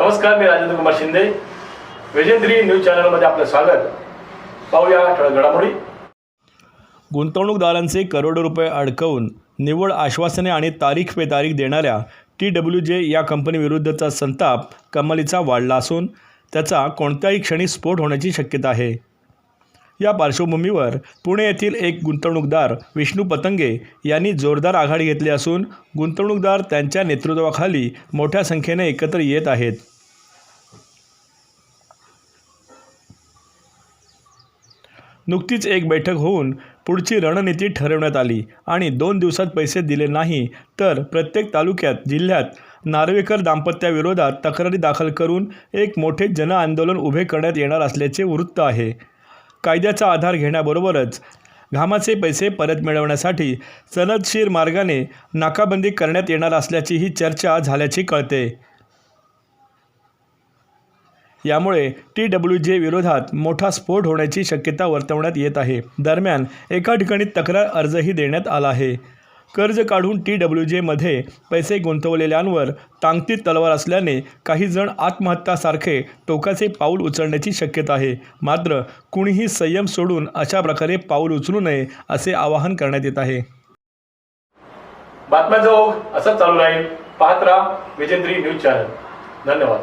नमस्कार मी राजेंद्र कुमार शिंदे. वेजेंद्री न्यूज चॅनलमध्ये आपलं स्वागत. पाहूया ठळक घडामोडी. गुंतवणूकदारांचे करोडो रुपये अडकवून निव्वळ आश्वासने आणि तारीख पे तारीख देणाऱ्या टी डब्ल्यू जे या कंपनीविरुद्धचा संताप कमालीचा वाढला असून त्याचा कोणत्याही क्षणी स्फोट होण्याची शक्यता आहे. या पार्श्वभूमीवर पुणे येथील एक गुंतवणूकदार विष्णू पतंगे यांनी जोरदार आघाडी घेतली असून गुंतवणूकदार त्यांच्या नेतृत्वाखाली मोठ्या संख्येने एकत्र येत आहेत. नुकतीच एक बैठक होऊन पुढची रणनीती ठरवण्यात आली आणि दोन दिवसात पैसे दिले नाही तर प्रत्येक तालुक्यात जिल्ह्यात नार्वेकर दाम्पत्याविरोधात तक्रारी दाखल करून एक मोठे जनआंदोलन उभे करण्यात येणार असल्याचे वृत्त आहे. कायद्याचा आधार घेण्याबरोबरच घामाचे पैसे परत मिळवण्यासाठी सनदशीर मार्गाने नाकाबंदी करण्यात येणार असल्याचीही चर्चा झाल्याची कळते. यामुळे टी डब्ल्यू जे विरोधात मोठा स्फोट होण्याची शक्यता वर्तवण्यात येत आहे. दरम्यान एका ठिकाणी तक्रार अर्जही देण्यात आला आहे. कर्ज काढून टी डब्ल्यू जेमध्ये पैसे गुंतवलेल्यांवर तांगती तलवार असल्याने काही जण आत्महत्यासारखे टोकाचे पाऊल उचलण्याची शक्यता आहे. मात्र कुणीही संयम सोडून अशा प्रकारे पाऊल उचलू नये असे आवाहन करण्यात येत आहे. बातम्याचा ओघ असंच चालू राहील. पाहत राहा विजेंद्री न्यूज चॅनल. धन्यवाद.